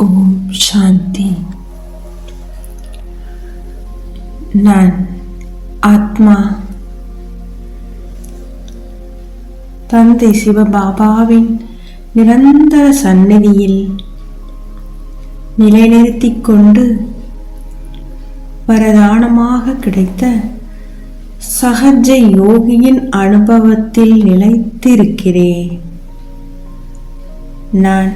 ஓம் சாந்தி. நான் ஆத்மா. தந்தை சிவபாபாவின் நிரந்தர சந்நிதியில் நிலைநிறுத்திக் கொண்டு வரதானமாக கிடைத்த சகஜ யோகியின் அனுபவத்தில் நிலைத்திருக்கிறேன். நான்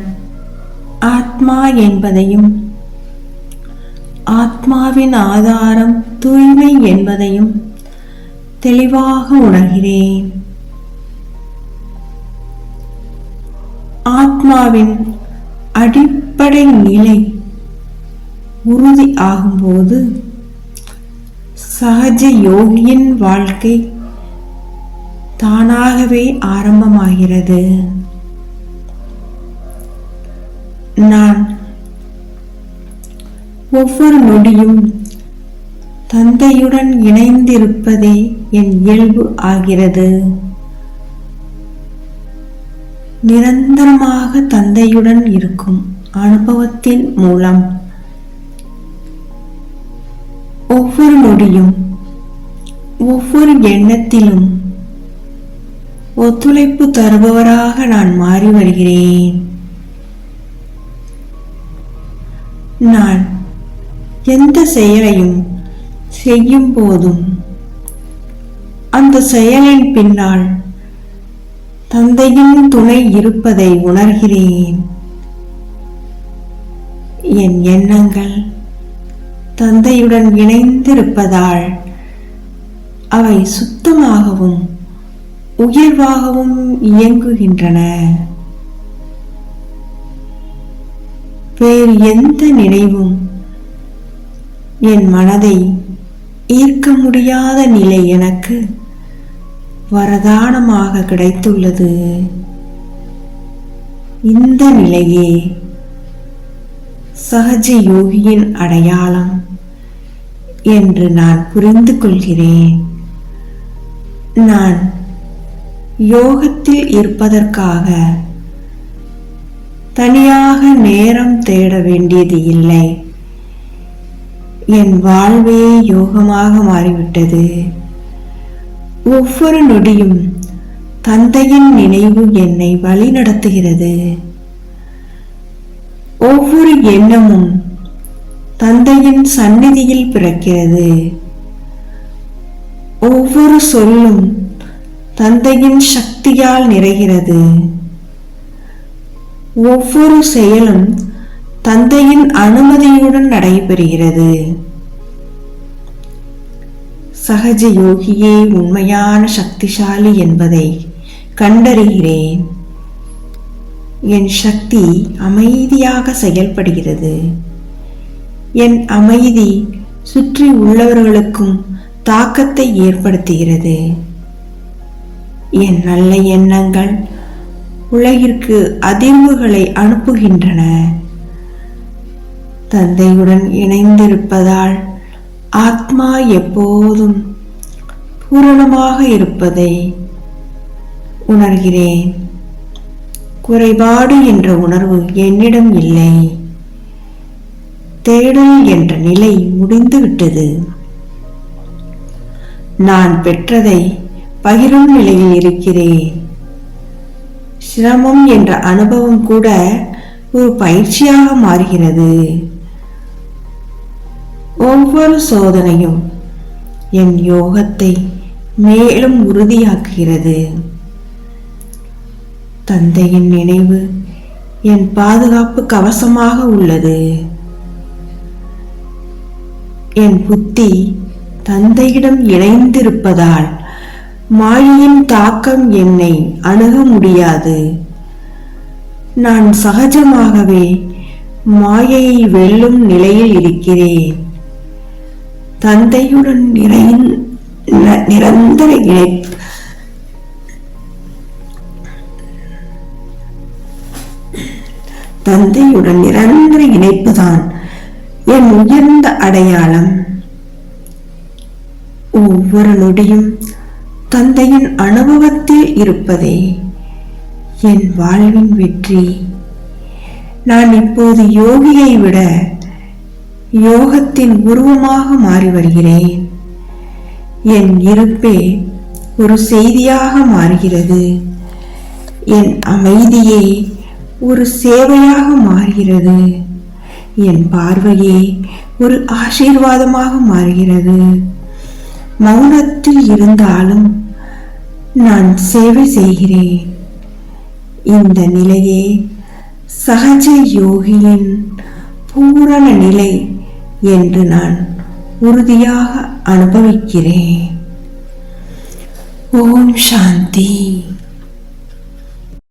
ஆத்மா என்பதையும் ஆத்மாவின் ஆதாரம் தூய்மை என்பதையும் தெளிவாக உணர்கிறேன். ஆத்மாவின் அடிப்படை நிலை உறுதி ஆகும்போது சகஜ யோகியின் வாழ்க்கை தானாகவே ஆரம்பமாகிறது. நான் ஒவ்வொரு நொடியும் தந்தையுடன் இணைந்திருப்பதே என் இயல்பு ஆகிறது. நிரந்தரமாக தந்தையுடன் இருக்கும் அனுபவத்தின் மூலம் ஒவ்வொரு நொடியும் ஒவ்வொரு எண்ணத்திலும் ஒத்துழைப்பு தருபவராக நான் மாறி வருகிறேன். நான் எந்த செயலையும் செய்யும் போதும் அந்த செயலின் பின்னால் தந்தையின் துணை இருப்பதை உணர்கிறேன். என் எண்ணங்கள் தந்தையுடன் இணைந்திருப்பதால் அவை சுத்தமாகவும் உயர்வாகவும் இயங்குகின்றன. வேறு எந்த நினைவும்? என் மனதை ஈர்க்க முடியாத நிலை எனக்கு வரதானமாக கிடைத்துள்ளது. இந்த நிலையே சகஜ யோகியின் அடையாளம் என்று நான் புரிந்து கொள்கிறேன். நான் யோகத்தில் இருப்பதற்காக தனியாக நேரம் தேட வேண்டியது இல்லை. என் வாழ்வே யோகமாக மாறிவிட்டது. ஒவ்வொரு நொடியும் தந்தையின் நினைவு என்னை வழிநடத்துகிறது. ஒவ்வொரு எண்ணமும் தந்தையின் சந்நிதியில் பிறக்கிறது. ஒவ்வொரு சொல்லும் தந்தையின் சக்தியால் நிறைகிறது. ஒவ்வொரு செயலும் தந்தையின் அனுமதியுடன் நடைபெறுகிறது. சகஜ யோகியே உண்மையான சக்திசாலி என்பதை கண்டறிகிறேன். என் சக்தி அமைதியாக செயல்படுகிறது. என் அமைதி சுற்றி உள்ளவர்களுக்கும் தாக்கத்தை ஏற்படுத்துகிறது. என் நல்ல எண்ணங்கள் உலகிற்கு அதிர்வுகளை அனுப்புகின்றன. தந்தையுடன் இணைந்திருப்பதால் ஆத்மா எப்போதும் பூரணமாக இருப்பதை உணர்கிறேன். குறைபாடு என்ற உணர்வு என்னிடம் இல்லை. தேடல் என்ற நிலை முடிந்துவிட்டது. நான் பெற்றதை பகிரும் நிலையில் இருக்கிறேன். சிரமம் என்ற அனுபவம் கூட ஒரு பயிற்சியாக மாறுகிறது. ஒவ்வொரு சோதனையும் என் யோகத்தை மேலும் உறுதியாக்குகிறது. தந்தையின் நினைவு என் பாதுகாப்பு கவசமாக உள்ளது. என் புத்தி தந்தையிடம் இணைந்திருப்பதால் மாயையின் தாக்கம் என்னை அணுக முடியாது. நான் சகஜமாகவே மாயையை வெல்லும் நிலையில் இருக்கிறேன். தந்தையுடன் நிறை நிரந்தர இணைப்பு தந்தையுடன் நிரந்தர இணைப்புதான் என் உயர்ந்த அடையாளம். ஒவ்வொரு நொடியும் தந்தையின் அனுபவத்தில் இருப்பதே என் வாழ்வின் வெற்றி. நான் இப்போது யோகியை விட யோகத்தின் உருவமாக மாறி வருகிறேன். என் இருப்பே ஒரு செய்தியாக மாறுகிறது. என் அமைதியே ஒரு சேவையாக மாறுகிறது. என் பார்வையே ஒரு ஆசீர்வாதமாக மாறுகிறது. மௌனத்தில் இருந்தாலும் நான் சேவை செய்கிறேன். இந்த நிலையே சகஜ யோகியின் பூரண நிலை என்று நான் உறுதியாக அனுபவிக்கிறேன். ஓம் சாந்தி.